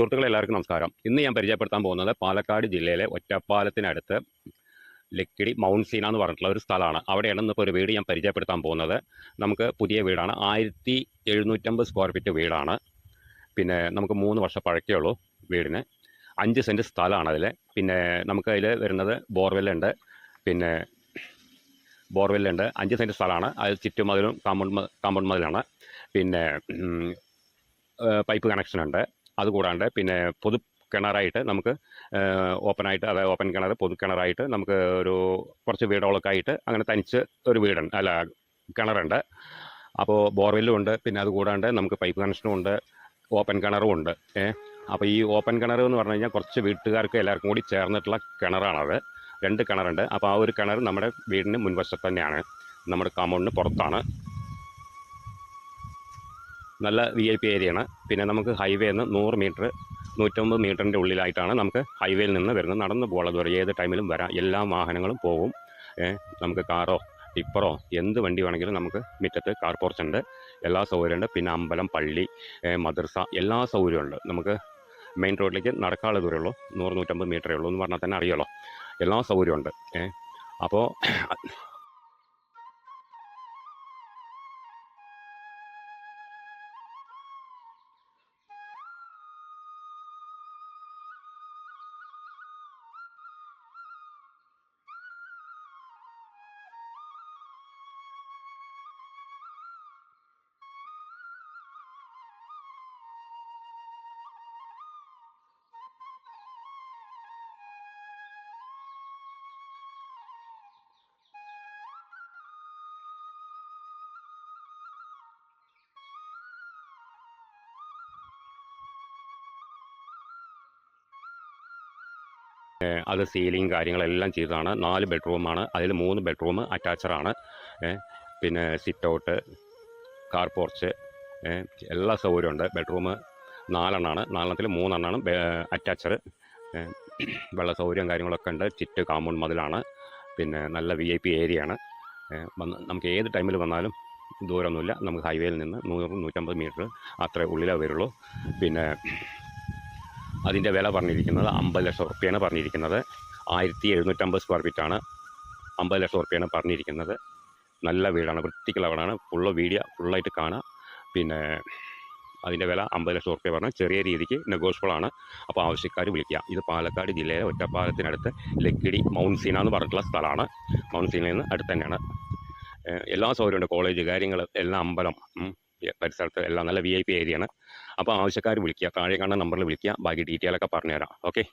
സുഹൃത്തുക്കളെ എല്ലാവർക്കും നമസ്കാരം. ഇന്ന് ഞാൻ പരിചയപ്പെടുത്താൻ പോകുന്നത് പാലക്കാട് ജില്ലയിലെ ഒറ്റപ്പാലത്തിനടുത്ത് ലക്കിടി മൗണ്ട് സീന എന്ന് പറഞ്ഞിട്ടുള്ള ഒരു സ്ഥലമാണ്. അവിടെയാണ് ഇന്നിപ്പോൾ ഒരു വീട് ഞാൻ പരിചയപ്പെടുത്താൻ പോകുന്നത്. നമുക്ക് പുതിയ വീടാണ്. ആയിരത്തി എഴുന്നൂറ്റമ്പത് സ്ക്വയർ ഫീറ്റ് വീടാണ്. പിന്നെ നമുക്ക് മൂന്ന് വർഷം പഴക്കേ ഉള്ളൂ വീടിന്. അഞ്ച് സെന്റ് സ്ഥലമാണ് അതിൽ പിന്നെ നമുക്ക് അതിൽ വരുന്നത് ബോർവെല്ലുണ്ട്. പിന്നെ ബോർവെല്ലുണ്ട്. അഞ്ച് സെന്റ് സ്ഥലമാണ്. അത് ചുറ്റുമതിലും കാമ്പൗണ്ട് കാമ്പൗണ്ട് മതിലാണ്. പിന്നെ പൈപ്പ് കണക്ഷൻ ഉണ്ട്. അതുകൂടാണ്ട് പിന്നെ പൊതു കിണറായിട്ട് നമുക്ക് ഓപ്പണായിട്ട് അതായത് ഓപ്പൺ കിണർ പൊതു കിണറായിട്ട് നമുക്ക് ഒരു കുറച്ച് വീടുകളൊക്കെ ആയിട്ട് അങ്ങനെ തനിച്ച് ഒരു വീടുണ്ട് അല്ല കിണറുണ്ട്. അപ്പോൾ ബോർവെല്ലും ഉണ്ട് പിന്നെ അതുകൂടാണ്ട് നമുക്ക് പൈപ്പ് കണക്ഷനും ഉണ്ട് ഓപ്പൺ കിണറും ഉണ്ട് ഏ. അപ്പോൾ ഈ ഓപ്പൺ കിണർ എന്ന് പറഞ്ഞു കഴിഞ്ഞാൽ കുറച്ച് വീട്ടുകാർക്ക് എല്ലാവർക്കും കൂടി ചേർന്നിട്ടുള്ള കിണറാണത്. രണ്ട് കിണറുണ്ട്. അപ്പോൾ ആ ഒരു കിണർ നമ്മുടെ വീടിന് മുൻവശത്ത് തന്നെയാണ്. നമ്മുടെ കാമ്പൗണ്ടിന് പുറത്താണ്. നല്ല വി ഐ പി ഏരിയയാണ് പിന്നെ നമുക്ക് ഹൈവേയിൽ നിന്ന് നൂറ് മീറ്റർ നൂറ്റമ്പത് മീറ്ററിന്റെ ഉള്ളിലായിട്ടാണ് നമുക്ക് ഹൈവേയിൽ നിന്ന് വരുന്നത്. നടന്നു പോകാനുള്ള ദൂരം ഏത് ടൈമിലും വരാം. എല്ലാ വാഹനങ്ങളും പോകും. നമുക്ക് കാറോ ടിപ്പറോ എന്ത് വണ്ടി വേണമെങ്കിലും നമുക്ക് മുറ്റത്ത് കാർ പോർച്ച് ഉണ്ട്. എല്ലാ സൗകര്യമുണ്ട് പിന്നെ അമ്പലം പള്ളി മദ്രസ എല്ലാ സൗകര്യമുണ്ട് നമുക്ക് മെയിൻ റോഡിലേക്ക് നടക്കാനുള്ള ദൂരമുള്ളൂ നൂറ് നൂറ്റമ്പത് മീറ്ററേ ഉള്ളൂ എന്ന് പറഞ്ഞാൽ തന്നെ അറിയുള്ളൂ എല്ലാ സൗകര്യമുണ്ട് അപ്പോൾ അത് സീലിംഗ് കാര്യങ്ങളെല്ലാം ചെയ്തതാണ്. നാല് ബെഡ്റൂമാണ്. അതിൽ മൂന്ന് ബെഡ്റൂം അറ്റാച്ചറാണ് പിന്നെ സിറ്റ് ഔട്ട് കാർ പോർച്ച് എല്ലാ സൗകര്യമുണ്ട്. ബെഡ്റൂം നാലെണ്ണമാണ് നാലെണ്ണത്തിൽ മൂന്നെണ്ണമാണ് അറ്റാച്ചർ വെള്ള സൗകര്യം കാര്യങ്ങളൊക്കെ ഉണ്ട്. ചിറ്റ് കാമ്പൗണ്ട് മതിലാണ്. പിന്നെ നല്ല വി ഐ പി ഏരിയ ആണ് ഏ, വന്ന് നമുക്ക് ഏത് ടൈമിൽ വന്നാലും ദൂരമൊന്നുമില്ല. നമുക്ക് ഹൈവേയിൽ നിന്ന് നൂറ് നൂറ്റമ്പത് മീറ്റർ അത്രേ ഉള്ളിലേ വരുള്ളൂ. പിന്നെ അതിന്റെ വില പറഞ്ഞിരിക്കുന്നത് അമ്പത് ലക്ഷം റുപ്യാണ് പറഞ്ഞിരിക്കുന്നത്. ആയിരത്തി എഴുന്നൂറ്റമ്പത് സ്ക്വയർ ഫീറ്റാണ് അമ്പത് ലക്ഷം റുപ്യാണ് പറഞ്ഞിരിക്കുന്നത്. നല്ല വീടാണ് വൃത്തിക്കുള്ള വീടാണ്. ഫുള്ള് വീഡിയോ ഫുള്ളായിട്ട് കാണാം. പിന്നെ അതിന്റെ വില അമ്പത് ലക്ഷം റുപ്യ പറഞ്ഞാൽ ചെറിയ രീതിക്ക് നെഗോഷ്യബിൾ ആണ്. അപ്പോൾ ആവശ്യക്കാർ വിളിക്കുക. ഇത് പാലക്കാട് ജില്ലയിലെ ഒറ്റപ്പാലത്തിനടുത്ത് ലക്കിടി മൗണ്ട് സീന എന്ന് പറഞ്ഞിട്ടുള്ള സ്ഥലമാണ്. മൗണ്ട് സീനയിൽ നിന്ന് അടുത്ത് തന്നെയാണ്. എല്ലാ സൗകര്യമുണ്ട്. കോളേജ് കാര്യങ്ങൾ എല്ലാം അമ്പലം പരിസരത്ത് എല്ലാം നല്ല വി ഐ പി ഏരിയയാണ് അപ്പോൾ ആവശ്യക്കാർ വിളിക്കുക താഴെ കാണുന്ന നമ്പറിൽ വിളിക്കുക ബാക്കി ഡീറ്റെയിലൊക്കെ പറഞ്ഞുതരാം. ഓക്കെ